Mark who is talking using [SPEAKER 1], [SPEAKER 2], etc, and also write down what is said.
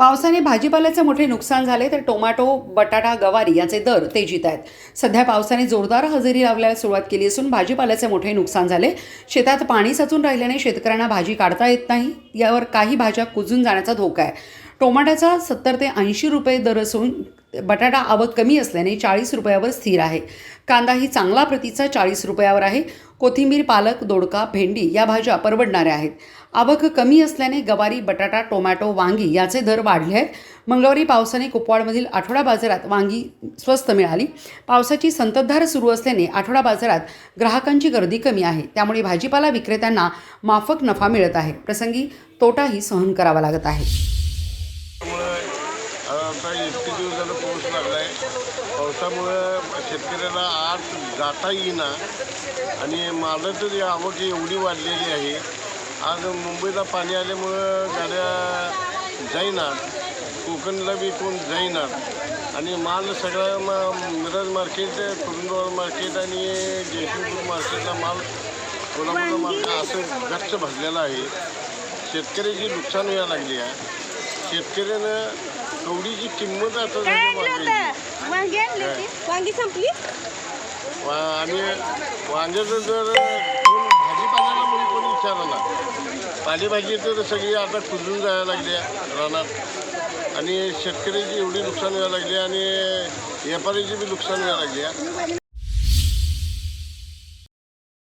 [SPEAKER 1] पावसाने भाजीपाल्याचे मोठे नुकसान झाले तर टोमॅटो बटाटा गवारी याचे दर तेजीत आहेत. सध्या पावसाने जोरदार हजेरी लावल्याला सुरुवात केली असून भाजीपाल्याचे मोठे नुकसान झाले. शेतात पाणी साचून राहिल्याने शेतकऱ्यांना भाजी काढता येत नाही यावर काही भाज्या कुजून जाण्याचा धोका आहे. टोमॅटोचा सत्तर ते ऐंशी रुपये दर असून बटाटा आवक कमी असल्याने चाळीस रुपयावर स्थिर आहे. कांदाही चांगला प्रतीचा चाळीस रुपयावर आहे. कोथिंबीर पालक दोडका भेंडी या भाज्या परवडणाऱ्या आहेत. आवक कमी असल्याने गवारी बटाटा टोमॅटो वांगी याचे दर वाढले आहेत. मंगळवारी पावसाने कुपवाडमधील आठवडा बाजारात वांगी स्वस्त मिळाली. पावसाची संततधार सुरू असल्याने आठवडा बाजारात ग्राहकांची गर्दी कमी आहे. त्यामुळे भाजीपाला विक्रेत्यांना माफक नफा मिळत आहे. प्रसंगी तोटाही सहन करावा लागत आहे.
[SPEAKER 2] आता इतके दिवस झालं पाऊस लागला आहे पावसामुळं शेतकऱ्याला आत जाता येईना. आणि मालं तर आवक एवढी वाढलेली आहे. आज मुंबईला पाणी आल्यामुळं गाड्या जाईना. कोकणला बी कोण जाईना. आणि माल सगळा मा मिरज मार्केट कुरुंदवाड मार्केट आणि जयसिंगपूर मार्केटला माल कोल्हापूर मार्केट असं गच्च भरलेला आहे. शेतकऱ्याची नुकसान व्हायला लागली आहे. शेतकऱ्यानं कवडीची किंमत आता
[SPEAKER 3] काय
[SPEAKER 2] झाली
[SPEAKER 3] आणलं होतं? वांगी आणली होती. वांगी संपली?
[SPEAKER 2] वा आणि वांग्याचं जर कोण भाजीपाल्याला म्हणून कोणी विचारला पालेभाजी तर सगळी आता कुजून जायला लागली रानात. आणि शेतकऱ्याची एवढी नुकसान व्हायला लागली आणि व्यापाऱ्याची बी नुकसान व्हायला लागली आहे